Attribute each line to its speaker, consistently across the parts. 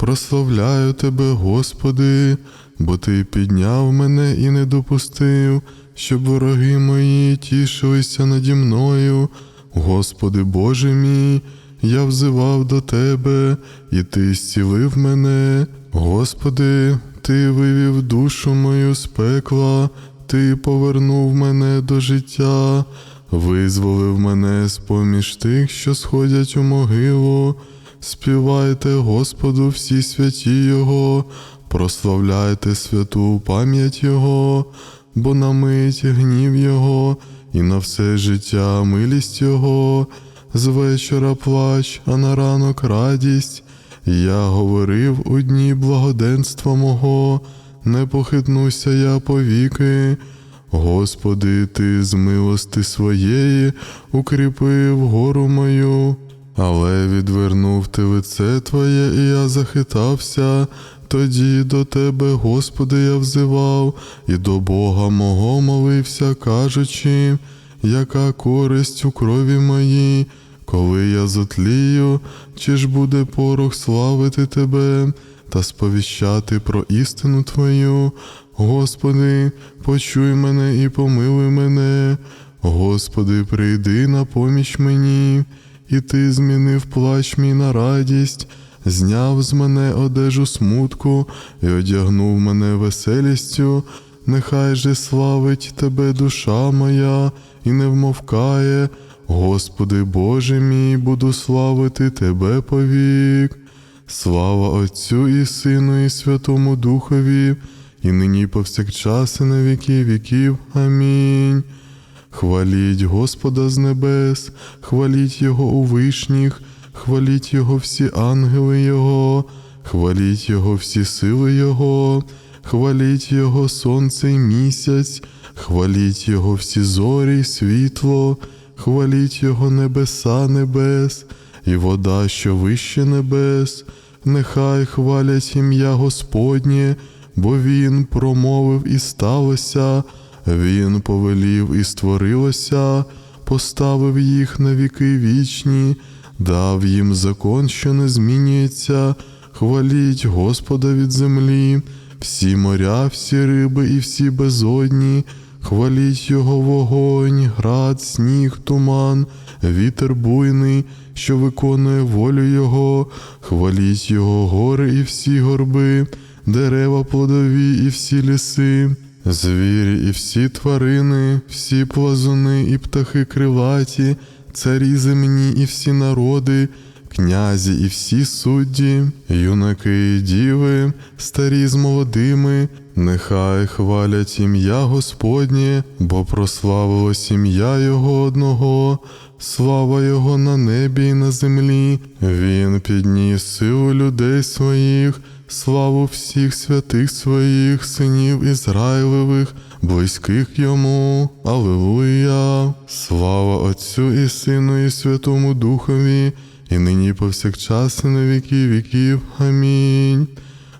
Speaker 1: Прославляю тебе, Господи, бо Ти підняв мене і не допустив, щоб вороги мої тішилися наді мною. Господи Боже мій, я взивав до Тебе, і Ти зцілив мене. Господи, Ти вивів душу мою з пекла, Ти повернув мене до життя, визволив мене з поміж тих, що сходять у могилу. Співайте Господу всі святі Його, прославляйте святу пам'ять Його, бо на мить гнів Його, і на все життя милість Його, з вечора плач, а на ранок радість. Я говорив у дні благоденства мого, не похитнуся я повіки. Господи, Ти з милости своєї укріпив гору мою, але відвернув ти лице Твоє, і я захитався. Тоді до Тебе, Господи, я взивав, і до Бога мого молився, кажучи, яка користь у крові моїй, коли я зотлію, чи ж буде порох славити Тебе та сповіщати про істину Твою. Господи, почуй мене і помилуй мене. Господи, прийди на поміч мені, і Ти змінив плач мій на радість, зняв з мене одежу смутку і одягнув мене веселістю. Нехай же славить Тебе душа моя і не вмовкає. Господи Боже мій, буду славити Тебе повік. Слава Отцю і Сину, і Святому Духові, і нині повсякчас, і на віки віків. Амінь. Хваліть Господа з небес, хваліть Його у вишніх, хваліть Його всі ангели Його, хваліть Його всі сили Його, хваліть Його сонце й місяць, хваліть Його всі зорі й світло, хваліть Його небеса небес, і вода, що вище небес, нехай хвалять ім'я Господнє, бо Він промовив і сталося. Він повелів і створилося, поставив їх на віки вічні, дав їм закон, що не змінюється, хваліть Господа від землі, всі моря, всі риби і всі безодні, хваліть Його вогонь, град, сніг, туман, вітер буйний, що виконує волю Його, хваліть Його гори і всі горби, дерева плодові і всі ліси. Звірі і всі тварини, всі плазуни і птахи крилаті, царі земні і всі народи, князі і всі судді, юнаки і діви, старі з молодими, нехай хвалять ім'я Господнє, бо прославилось ім'я Його одного, слава Його на небі і на землі. Він підніс силу людей своїх славу всіх святих своїх синів Ізраїлевих, близьких йому. Аллилуйя! Слава Отцю і Сину, і Святому Духові, і нині повсякчас, і на віки віків. Амінь.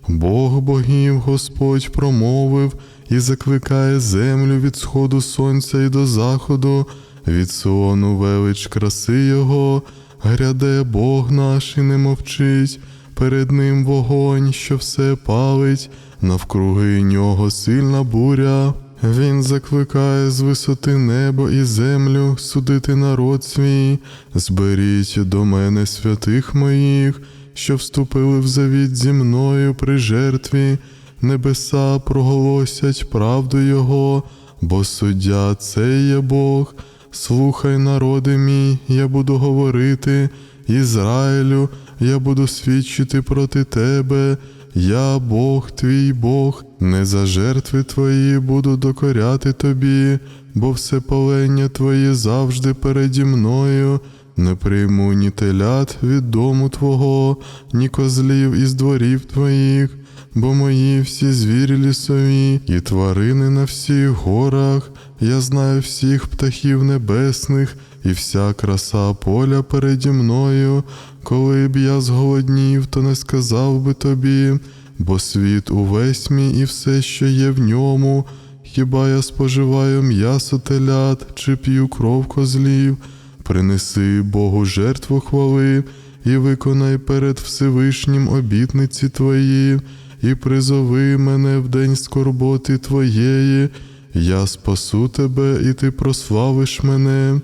Speaker 1: Бог богів Господь промовив і закликає землю від сходу сонця і до заходу, від Сиону велич краси Його, гряде Бог наш і не мовчить перед ним вогонь, що все палить, навкруги нього сильна буря. Він закликає з висоти небо і землю судити народ свій, зберіть до мене святих моїх, що вступили в завіт зі мною при жертві, небеса проголосять правду Його, бо суддя це є Бог. Слухай, народи мій, я буду говорити, Ізраїлю, я буду свідчити проти тебе, я Бог твій Бог, не за жертви твої буду докоряти тобі, бо все палення твоє завжди переді мною. Не прийму ні телят від дому Твого, ні козлів із дворів Твоїх, бо мої всі звірі лісові, і тварини на всіх горах, я знаю всіх птахів небесних, і вся краса поля переді мною. Коли б я зголоднів, то не сказав би тобі, бо світ увесь мій і все, що є в ньому, хіба я споживаю м'ясо телят чи п'ю кров козлів, принеси Богу жертву хвали, і виконай перед Всевишнім обітниці Твої, і призови мене в день скорботи Твоєї, я спасу тебе, і ти прославиш мене.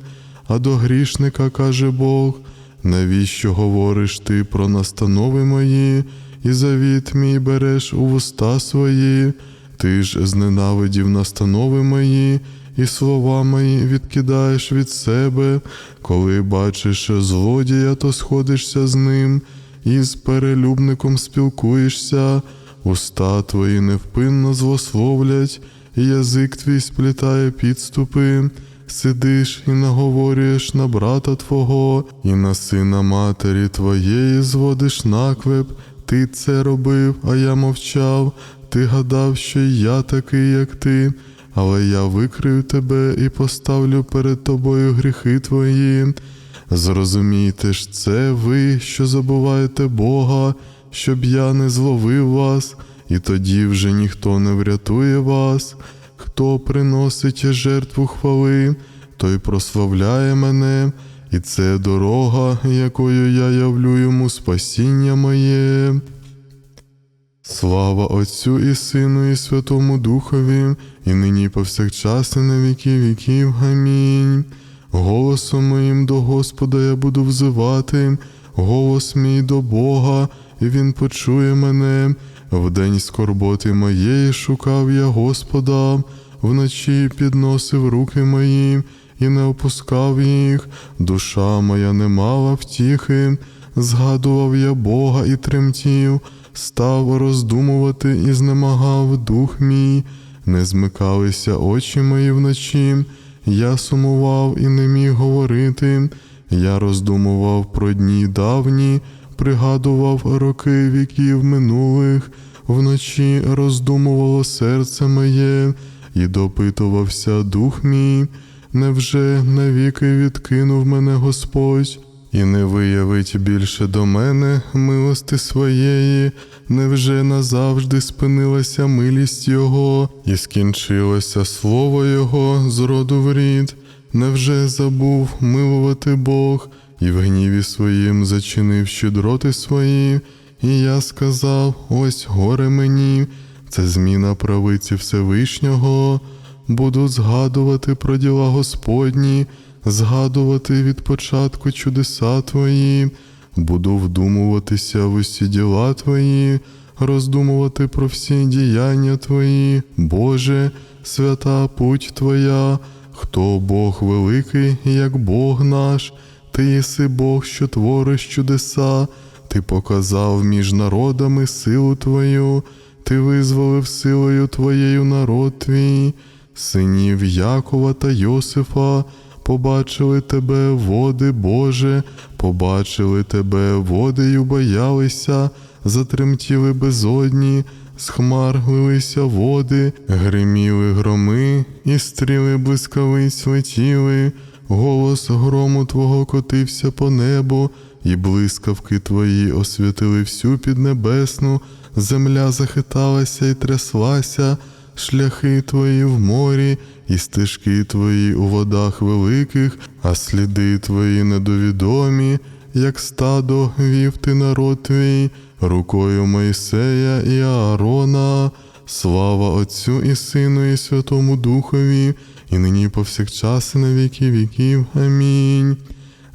Speaker 1: А до грішника каже Бог: навіщо говориш ти про настанови мої, і завіт мій береш у вуста свої? Ти ж зненавидів настанови мої, і слова мої відкидаєш від себе, коли бачиш злодія, то сходишся з ним, і з перелюбником спілкуєшся, уста твої невпинно злословлять, і язик твій сплітає підступи. Сидиш і наговорюєш на брата Твого, і на сина матері Твоєї зводиш наклеп, ти це робив, а я мовчав. Ти гадав, що я такий, як ти, але я викрию тебе і поставлю перед тобою гріхи твої. Зрозумійте ж це ви, що забуваєте Бога, щоб я не зловив вас, і тоді вже ніхто не врятує вас. Хто приносить жертву хвали, той прославляє мене, і це дорога, якою я явлю йому спасіння моє. Слава Отцю і Сину, і Святому Духові, і нині повсякчас, і на віки віків. Амінь. Голосом моїм до Господа я буду взивати, голос мій до Бога, і Він почує мене. В день скорботи моєї шукав я Господа, вночі підносив руки мої і не опускав їх. Душа моя не мала втіхи, згадував я Бога і тремтів. Став роздумувати і знемагав дух мій, не змикалися очі мої вночі, я сумував і не міг говорити, я роздумував про дні давні, пригадував роки віків минулих, вночі роздумувало серце моє, і допитувався дух мій, невже навіки відкинув мене Господь? І не виявить більше до мене милости своєї, невже назавжди спинилася милість Його, і скінчилося слово Його з роду в рід, невже забув милувати Бог, і в гніві своїм зачинив щедроти свої, і я сказав: ось горе мені, це зміна правиці Всевишнього, буду згадувати про діла Господні згадувати від початку чудеса Твої, буду вдумуватися в усі діла Твої, роздумувати про всі діяння Твої, Боже, свята путь Твоя, хто Бог великий, як Бог наш, Ти єси Бог, що твориш чудеса, Ти показав між народами силу Твою, Ти визволив силою Твоєю народ Твій, синів Якова та Йосифа побачили тебе, води, Боже, побачили тебе, водою боялися, затремтіли безодні, з хмар лилися води, гриміли громи, і стріли блискавиць летіли, голос грому Твого котився по небу, і блискавки Твої освятили всю піднебесну, земля захиталася і тряслася, шляхи Твої в морі і стежки твої у водах великих, а сліди твої недовідомі, як стадо вів ти народ твій, рукою Мойсея і Аарона, слава Отцю і Сину, і Святому Духові, і нині повсякчас, і на віки віків. Амінь.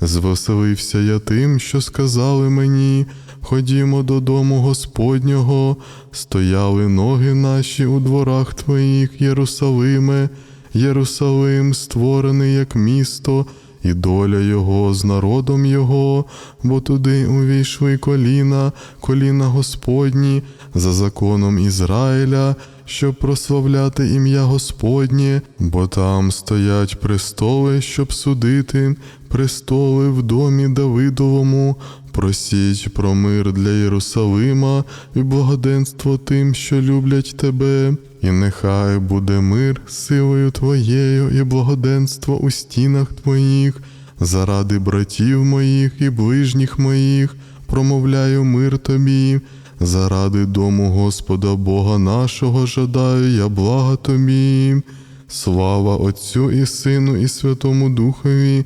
Speaker 1: Звеселився я тим, що сказали мені. Ходімо додому Господнього, стояли ноги наші у дворах Твоїх, Єрусалиме, Єрусалим, створений як місто, і доля Його з народом Його, бо туди увійшли коліна, коліна Господні, за законом Ізраїля, щоб прославляти ім'я Господнє, бо там стоять престоли, щоб судити, престоли в домі Давидовому. Просіть про мир для Єрусалима і благоденство тим, що люблять тебе, і нехай буде мир силою Твоєю і благоденство у стінах Твоїх, заради братів моїх і ближніх моїх, промовляю мир Тобі, заради дому Господа Бога нашого жадаю я блага Тобі. Слава Отцю і Сину, і Святому Духові